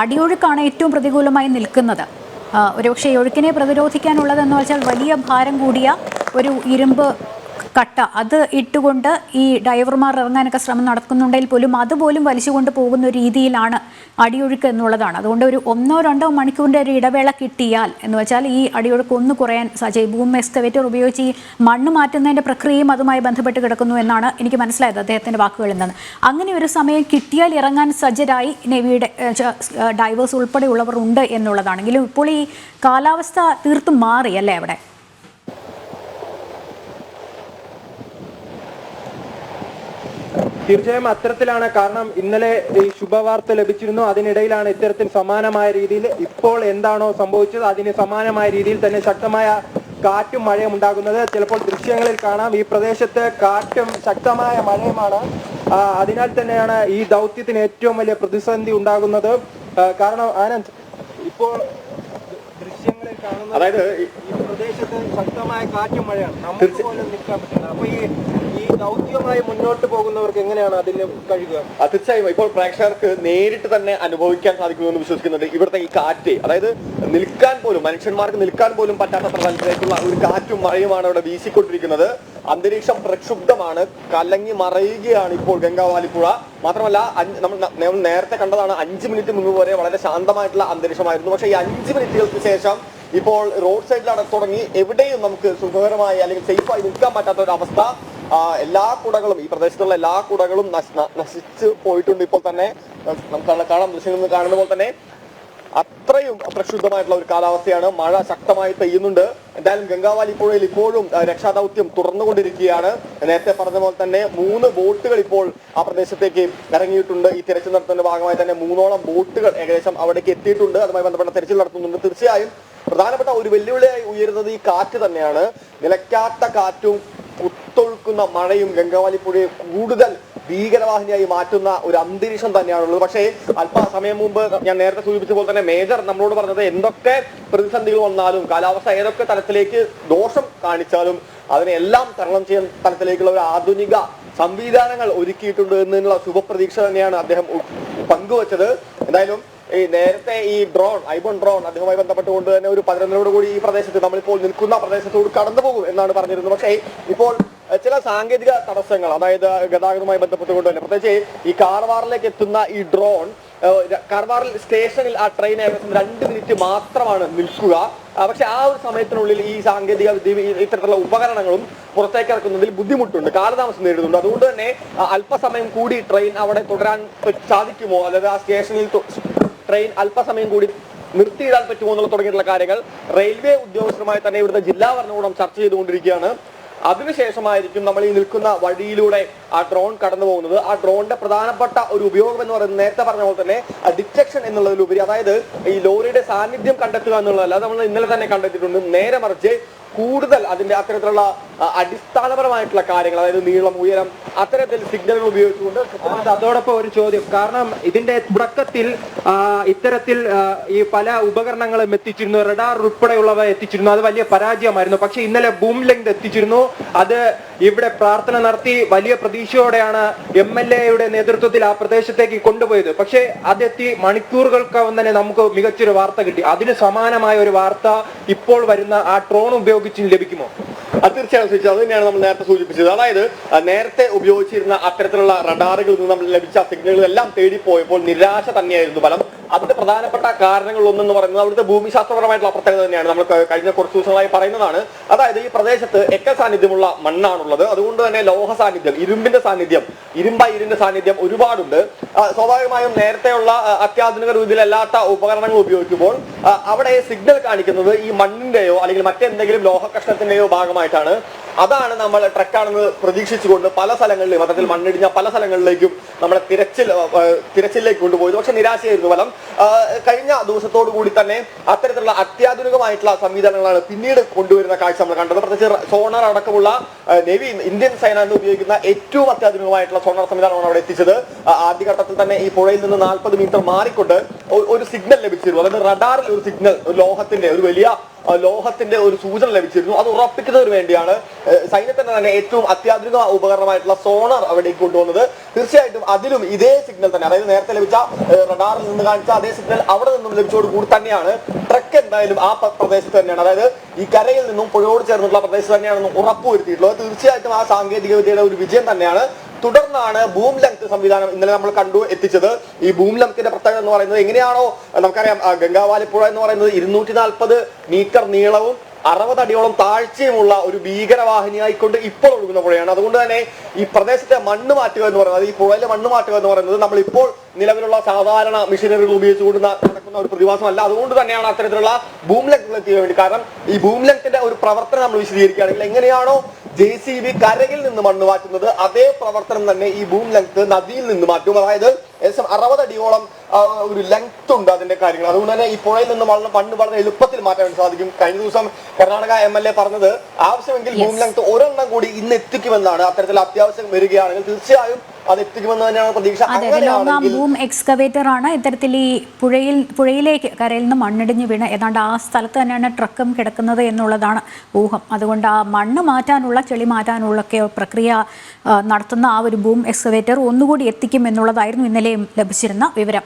അടിയൊഴുക്കാണ് ഏറ്റവും പ്രതികൂലമായി നിൽക്കുന്നത്. ഒരുപക്ഷെ ഒഴുക്കിനെ പ്രതിരോധിക്കാനുള്ളതെന്ന് വെച്ചാൽ വലിയ ഭാരം കൂടിയ ഒരു ഇരുമ്പ് കട്ട. അത് ഇട്ടുകൊണ്ട് ഈ ഡ്രൈവർമാർ ഇറങ്ങാനൊക്കെ ശ്രമം നടക്കുന്നുണ്ടെങ്കിൽ പോലും അതുപോലും വലിച്ചുകൊണ്ട് പോകുന്ന രീതിയിലാണ് അടിയൊഴുക്ക് എന്നുള്ളതാണ്. അതുകൊണ്ട് ഒരു ഒന്നോ രണ്ടോ മണിക്കൂറിന്റെ ഒരു ഇടവേള കിട്ടിയാൽ എന്ന് വെച്ചാൽ ഈ അടിയൊഴുക്ക് ഒന്ന് കുറയാൻ സാധിച്ചു. ഭൂമി എക്സ്കവേറ്റർ ഉപയോഗിച്ച് ഈ മണ്ണ് മാറ്റുന്നതിന്റെ പ്രക്രിയയും അതുമായി ബന്ധപ്പെട്ട് കിടക്കുന്നു എന്നാണ് എനിക്ക് മനസ്സിലായത് അദ്ദേഹത്തിന്റെ വാക്കുകളിൽ നിന്ന് അങ്ങനെ ഒരു സമയം കിട്ടിയാൽ ഇറങ്ങാൻ സജ്ജരായി നേവിയുടെ ഡൈവേഴ്സ് ഉൾപ്പെടെയുള്ളവർ ഉണ്ട് എന്നുള്ളതാണെങ്കിലും ഇപ്പോൾ ഈ കാലാവസ്ഥ തീർത്തും മാറി അല്ലേ അവിടെ? തീർച്ചയായും അത്തരത്തിലാണ് കാരണം ഇന്നലെ ഈ ശുഭവാർത്ത ലഭിച്ചിരുന്നു. അതിനിടയിലാണ് ഇത്തരത്തിൽ സമാനമായ രീതിയിൽ ഇപ്പോൾ എന്താണോ സംഭവിച്ചത് അതിന് സമാനമായ രീതിയിൽ തന്നെ ശക്തമായ കാറ്റും മഴയും ഉണ്ടാകുന്നത്. ചിലപ്പോൾ ദൃശ്യങ്ങളിൽ കാണാം. ഈ പ്രദേശത്ത് കാറ്റും ശക്തമായ മഴയുമാണ്. അതിനാൽ തന്നെയാണ് ഈ ദൗത്യത്തിന് ഏറ്റവും വലിയ പ്രതിസന്ധി ഉണ്ടാകുന്നത്. കാരണം ആനന്ദ് ഇപ്പോൾ ദൃശ്യങ്ങളിൽ കാണുന്നത് അതായത് ഈ പ്രദേശത്ത് ശക്തമായ കാറ്റും മഴയാണ്. നമുക്ക് പോലും നിൽക്കാൻ പറ്റുന്നത് അപ്പൊ ഈ മുന്നോട്ട് പോകുന്നവർക്ക് എങ്ങനെയാണ് അതിന് കഴിയുക? തീർച്ചയായും ഇപ്പോൾ പ്രേക്ഷകർക്ക് നേരിട്ട് തന്നെ അനുഭവിക്കാൻ സാധിക്കുമെന്ന് വിശ്വസിക്കുന്നുണ്ട്. ഇവിടുത്തെ ഈ കാറ്റ് അതായത് നിൽക്കാൻ പോലും മനുഷ്യന്മാർക്ക് നിൽക്കാൻ പോലും പറ്റാത്ത തലത്തിലേക്കുള്ള ഒരു കാറ്റും മഴയുമാണ് ഇവിടെ വീശിക്കൊണ്ടിരിക്കുന്നത്. അന്തരീക്ഷം പ്രക്ഷുബ്ധമാണ്. കലങ്ങി മറയുകയാണ് ഇപ്പോൾ ഗംഗാവാലിപ്പുഴ മാത്രമല്ല നമ്മൾ നേരത്തെ കണ്ടതാണ് അഞ്ച് മിനിറ്റ് മുമ്പ് വരെ വളരെ ശാന്തമായിട്ടുള്ള അന്തരീക്ഷമായിരുന്നു. പക്ഷേ ഈ അഞ്ച് മിനിറ്റുകൾക്ക് ശേഷം ഇപ്പോൾ റോഡ് സൈഡിലാണ് തുടങ്ങി എവിടെയും നമുക്ക് സുഖകരമായി അല്ലെങ്കിൽ സേഫായി നിൽക്കാൻ പറ്റാത്ത ഒരു അവസ്ഥ എല്ലാ കുടകളും ഈ പ്രദേശത്തുള്ള എല്ലാ കുടകളും നശിച്ചു പോയിട്ടുണ്ട് ഇപ്പോൾ തന്നെ. നമുക്ക് കാണാം- ദൃശ്യങ്ങളിൽ നിന്ന് കാണുന്ന പോലെ തന്നെ. അത്രയും പ്രക്ഷുബ്ധമായിട്ടുള്ള ഒരു കാലാവസ്ഥയാണ്. മഴ ശക്തമായി പെയ്യുന്നുണ്ട്. എന്തായാലും ഗംഗാവാലി പുഴയിൽ ഇപ്പോഴും രക്ഷാദൗത്യം തുടർന്നുകൊണ്ടിരിക്കുകയാണ്. നേരത്തെ പറഞ്ഞ പോലെ തന്നെ മൂന്ന് ബോട്ടുകൾ ഇപ്പോൾ ആ പ്രദേശത്തേക്ക് ഇറങ്ങിയിട്ടുണ്ട്. ഈ തിരച്ചിൽ നടത്തുന്ന ഭാഗമായി തന്നെ മൂന്നോളം ബോട്ടുകൾ ഏകദേശം അവിടേക്ക് എത്തിയിട്ടുണ്ട്. അതുമായി ബന്ധപ്പെട്ട തിരച്ചിൽ നടത്തുന്നുണ്ട്. തീർച്ചയായും പ്രധാനപ്പെട്ട ഒരു വെല്ലുവിളിയായി ഉയരുന്നത് ഈ കാറ്റ് തന്നെയാണ്. നിലയ്ക്കാത്ത കാറ്റും കുത്തൊഴുക്കുന്ന മഴയും ഗംഗാവാലി പുഴയെ കൂടുതൽ ഭീകരവാഹിനിയായി മാറ്റുന്ന ഒരു അന്തരീക്ഷം തന്നെയാണുള്ളത്. പക്ഷേ അല്പസമയം മുമ്പ് ഞാൻ നേരത്തെ സൂചിപ്പിച്ച പോലെ തന്നെ മേജർ നമ്മളോട് പറഞ്ഞത് എന്തൊക്കെ പ്രതിസന്ധികൾ വന്നാലും കാലാവസ്ഥ ഏതൊക്കെ തലത്തിലേക്ക് ദോഷം കാണിച്ചാലും അതിനെല്ലാം തരണം ചെയ്യാൻ തലത്തിലേക്കുള്ള ഒരു ആധുനിക സംവിധാനങ്ങൾ ഒരുക്കിയിട്ടുണ്ട് എന്നുള്ള ശുഭപ്രതീക്ഷ തന്നെയാണ് അദ്ദേഹം പങ്കുവച്ചത്. എന്തായാലും ഈ നേരത്തെ ഈ ഡ്രോൺ ഐബൺ ഡ്രോൺ അതുമായി ബന്ധപ്പെട്ടുകൊണ്ട് തന്നെ ഒരു പതിനൊന്നരോട് കൂടി ഈ പ്രദേശത്ത് നമ്മളിപ്പോൾ നിൽക്കുന്ന പ്രദേശത്തോട് കടന്നു പോകും എന്നാണ് പറഞ്ഞിരുന്നത്. പക്ഷേ ഇപ്പോൾ ചില സാങ്കേതിക തടസ്സങ്ങൾ അതായത് ഗതാഗതവുമായി ബന്ധപ്പെട്ടുകൊണ്ട് തന്നെ പ്രത്യേകിച്ച് ഈ കാർവാറിലേക്ക് എത്തുന്ന ഈ ഡ്രോൺ കാർവാറിൽ സ്റ്റേഷനിൽ ആ ട്രെയിൻ ഏകദേശം രണ്ട് മിനിറ്റ് മാത്രമാണ് നിൽക്കുക. പക്ഷെ ആ ഒരു സമയത്തിനുള്ളിൽ ഈ സാങ്കേതിക ഇത്തരത്തിലുള്ള ഉപകരണങ്ങളും പുറത്തേക്ക് ഇറക്കുന്നതിൽ ബുദ്ധിമുട്ടുണ്ട് കാലതാമസം നേരിടുന്നുണ്ട്. അതുകൊണ്ട് തന്നെ അല്പസമയം കൂടി ട്രെയിൻ അവിടെ തുടരാൻ സാധിക്കുമോ? അതായത് ആ സ്റ്റേഷനിൽ ട്രെയിൻ അല്പസമയം കൂടി നിർത്തിയിടാൻ പറ്റുമോ എന്നുള്ള തുടങ്ങിയിട്ടുള്ള കാര്യങ്ങൾ റെയിൽവേ ഉദ്യോഗസ്ഥരുമായി തന്നെ ഇവിടുത്തെ ജില്ലാ ഭരണകൂടം ചർച്ച ചെയ്തുകൊണ്ടിരിക്കുകയാണ്. അതിനുശേഷമായിരിക്കും നമ്മൾ ഈ നിൽക്കുന്ന വഴിയിലൂടെ ആ ഡ്രോൺ കടന്നു പോകുന്നത്. ആ ഡ്രോണിന്റെ പ്രധാനപ്പെട്ട ഒരു ഉപയോഗം എന്ന് പറയുന്നത് നേരത്തെ പറഞ്ഞ പോലെ തന്നെ ഡിറ്റക്ഷൻ എന്നുള്ളതിലുപരി അതായത് ഈ ലോറിയുടെ സാന്നിധ്യം കണ്ടെത്തുക എന്നുള്ളതല്ല നമ്മൾ ഇന്നലെ തന്നെ കണ്ടെത്തിയിട്ടുണ്ട്. നേരെ മറിച്ച് കൂടുതൽ അതിന്റെ അത്തരത്തിലുള്ള അടിസ്ഥാനപരമായിട്ടുള്ള കാര്യങ്ങൾ അതായത് നീളം ഉയരം അത്തരത്തിൽ സിഗ്നലുകൾ ഉപയോഗിച്ചുകൊണ്ട് അത് അതോടൊപ്പം ഒരു ചോദ്യം. കാരണം ഇതിന്റെ തുടക്കത്തിൽ ഇത്തരത്തിൽ ഈ പല ഉപകരണങ്ങളും എത്തിച്ചിരുന്നു റഡാർ ഉൾപ്പെടെയുള്ളവ എത്തിച്ചിരുന്നു അത് വലിയ പരാജയമായിരുന്നു. പക്ഷെ ഇന്നലെ ബൂം ലെങ്ത് എത്തിച്ചിരുന്നു. അത് ഇവിടെ പ്രാർത്ഥന നടത്തി വലിയ പ്രതീക്ഷയോടെയാണ് എം എൽ എയുടെ നേതൃത്വത്തിൽ ആ പ്രദേശത്തേക്ക് കൊണ്ടുപോയത്. പക്ഷെ അതെത്തി മണിക്കൂറുകൾക്കകം തന്നെ നമുക്ക് മികച്ചൊരു വാർത്ത കിട്ടി. അതിന് സമാനമായ ഒരു വാർത്ത ഇപ്പോൾ വരുന്ന ആ ഡ്രോൺ ഉപയോഗിച്ച് ലഭിക്കുമോ? അത് തീർച്ചയായും അത് തന്നെയാണ് നമ്മൾ നേരത്തെ സൂചിപ്പിച്ചത്. അതായത് നേരത്തെ ഉപയോഗിച്ചിരുന്ന അത്തരത്തിലുള്ള റഡാറുകളിൽ നിന്ന് നമ്മൾ ലഭിച്ച സിഗ്നലുകളെല്ലാം തേടിപ്പോയപ്പോൾ നിരാശ തന്നെയായിരുന്നു ഫലം. അതിന്റെ പ്രധാനപ്പെട്ട കാരണങ്ങൾ ഒന്നെന്ന് പറയുന്നത് അവിടുത്തെ ഭൂമിശാസ്ത്രപരമായിട്ടുള്ള പ്രത്യേകത തന്നെയാണ്. നമ്മൾ കഴിഞ്ഞ കുറച്ച് ദിവസങ്ങളായി പറയുന്നതാണ്. അതായത് ഈ പ്രദേശത്ത് എക്ക സാന്നിധ്യമുള്ള മണ്ണാണുള്ളത്. അതുകൊണ്ട് തന്നെ ലോഹ സാന്നിധ്യം ഇരുമ്പിന്റെ സാന്നിധ്യം ഇരുമ്പ ഇരുന്റെ സാന്നിധ്യം ഒരുപാടുണ്ട്. സ്വാഭാവികമായും നേരത്തെയുള്ള അത്യാധുനിക രീതിയിലല്ലാത്ത ഉപകരണങ്ങൾ ഉപയോഗിക്കുമ്പോൾ അവിടെ സിഗ്നൽ കാണിക്കുന്നത് ഈ മണ്ണിന്റെയോ അല്ലെങ്കിൽ മറ്റെന്തെങ്കിലും ലോഹ കഷ്ണത്തിന്റെയോ ഭാഗമായിട്ടാണ്. അതാണ് നമ്മൾ ട്രക്കാണെന്ന് പ്രതീക്ഷിച്ചുകൊണ്ട് പല സ്ഥലങ്ങളിലും അത്തരത്തിൽ മണ്ണിടിഞ്ഞ പല സ്ഥലങ്ങളിലേക്കും നമ്മളെ തിരച്ചിൽ തിരച്ചിലേക്ക് കൊണ്ടുപോയത്. പക്ഷെ നിരാശയായിരുന്നു ഫലം. കഴിഞ്ഞ ദിവസത്തോടു കൂടി തന്നെ അത്തരത്തിലുള്ള അത്യാധുനികമായിട്ടുള്ള സംവിധാനങ്ങളാണ് പിന്നീട് കൊണ്ടുവരുന്ന കാഴ്ച നമ്മൾ കണ്ടത്. പ്രത്യേകിച്ച് സോണാർ അടക്കമുള്ള നേവി ഇന്ത്യൻ എന്ന് ഉപയോഗിക്കുന്ന ഏറ്റവും അത്യാധുനികമായിട്ടുള്ള സോണർ സംവിധാനമാണ് അവിടെ എത്തിച്ചത്. ആദ്യഘട്ടത്തിൽ തന്നെ ഈ പുഴയിൽ നിന്ന് നാൽപ്പത് മീറ്റർ മാറിക്കൊണ്ട് ഒരു സിഗ്നൽ ലഭിച്ചിരുന്നു. അതായത് റഡാറിൽ ഒരു സിഗ്നൽ ലോഹത്തിന്റെ ഒരു വലിയ ലോഹത്തിന്റെ ഒരു സൂചന ലഭിച്ചിരുന്നു. അത് ഉറപ്പിക്കുന്നതിന് വേണ്ടിയാണ് സൈന്യത്തിന് തന്നെ ഏറ്റവും അത്യാധുനിക ഉപകരണമായിട്ടുള്ള സോണർ അവിടേക്ക് കൊണ്ടുവന്നത്. തീർച്ചയായിട്ടും അതിലും ഇതേ സിഗ്നൽ തന്നെ. അതായത് നേരത്തെ ലഭിച്ച റഡാറിൽ നിന്ന് കാണിച്ച അതേ സിഗ്നൽ അവിടെ നിന്നും ലഭിച്ചോട് കൂടി തന്നെയാണ് ട്രക്ക് എന്തായാലും ആ പ്രദേശത്ത് തന്നെയാണ്. അതായത് ഈ കരയിൽ നിന്നും പുഴയോട് ചേർന്നിട്ടുള്ള പ്രദേശത്ത് തന്നെയാണെന്ന് ഉറപ്പുവരുത്തിയിട്ടുള്ളത്. തീർച്ചയായിട്ടും ആ സാങ്കേതിക വിദ്യയുടെ ഒരു വിജയം തന്നെയാണ്. തുടർന്നാണ് ബൂം ലെങ്ത് സംവിധാനം ഇന്നലെ നമ്മൾ കണ്ടു എത്തിച്ചത്. ഈ ബൂം ലെങ്ത്തിന്റെ പ്രത്യേകത എന്ന് പറയുന്നത് എങ്ങനെയാണോ നമുക്കറിയാം ഗംഗാവാലിപ്പുഴ എന്ന് പറയുന്നത് ഇരുന്നൂറ്റി നാൽപ്പത് മീറ്റർ നീളവും അറുപത് അടിയോളം താഴ്ചയുമുള്ള ഒരു ഭീകരവാഹിനിയായിക്കൊണ്ട് ഇപ്പോൾ ഒഴുകുന്ന പുഴയാണ്. അതുകൊണ്ട് തന്നെ ഈ പ്രദേശത്തെ മണ്ണ് മാറ്റുക എന്ന് പറയുന്നത് ഈ പുഴയിലെ മണ്ണ് മാറ്റുക എന്ന് പറയുന്നത് നമ്മൾ ഇപ്പോൾ നിലവിലുള്ള സാധാരണ മെഷീനറികൾ ഉപയോഗിച്ചുകൊണ്ട് നടക്കുന്ന ഒരു പ്രതിഭാസമല്ല. അതുകൊണ്ട് തന്നെയാണ് അത്തരത്തിലുള്ള എത്തിയ വേണ്ടി. കാരണം ഈ ബൂം ലെങ്ത്തിന്റെ ഒരു പ്രവർത്തനം നമ്മൾ വിശദീകരിക്കുകയാണെങ്കിൽ എങ്ങനെയാണോ ജെ സി ബി കരയിൽ നിന്ന് മണ്ണ് മാറ്റുന്നത് അതേ പ്രവർത്തനം തന്നെ ഈ ബൂം ലെങ്ത് നദിയിൽ നിന്ന് മാറ്റും. അതായത് ഏകദേശം അറുപത് അടിയോളം ഒരു ലെങ്ത് ഉണ്ട് അതിന്റെ കാര്യങ്ങൾ. അതുകൊണ്ട് തന്നെ ഈ പുഴയിൽ നിന്ന് വളരെ മണ്ണ് വളരെ എളുപ്പത്തിൽ മാറ്റാൻ സാധിക്കും. കഴിഞ്ഞ ദിവസം കർണാടക എം എൽ എ പറഞ്ഞത് ആവശ്യമെങ്കിൽ ഭൂമി ലെങ്ത് ഒരെണ്ണം കൂടി ഇന്ന് എത്തിക്കുമെന്നാണ്. അത്തരത്തിൽ അത്യാവശ്യം വരികയാണെങ്കിൽ തീർച്ചയായും അത് എത്തിക്കുമെന്ന് തന്നെയാണ് പ്രതീക്ഷ. ബൂം എക്സ്കവേറ്റർ ആണ്. ഇത്തരത്തിൽ ഈ പുഴയിൽ പുഴയിലേക്ക് കരയിൽ നിന്ന് മണ്ണിടിഞ്ഞ് വീണ്. ഏതാണ്ട് ആ സ്ഥലത്ത് തന്നെയാണ് ട്രക്കും കിടക്കുന്നത് എന്നുള്ളതാണ് ഊഹം. അതുകൊണ്ട് ആ മണ്ണ് മാറ്റാനുള്ള ചെളി മാറ്റാനുള്ള ഒക്കെ പ്രക്രിയ നടത്തുന്ന ആ ഒരു ബൂം എക്സ്കവേറ്റർ ഒന്നുകൂടി എത്തിക്കും എന്നുള്ളതായിരുന്നു ഇന്നലെയും ലഭിച്ചിരുന്ന വിവരം.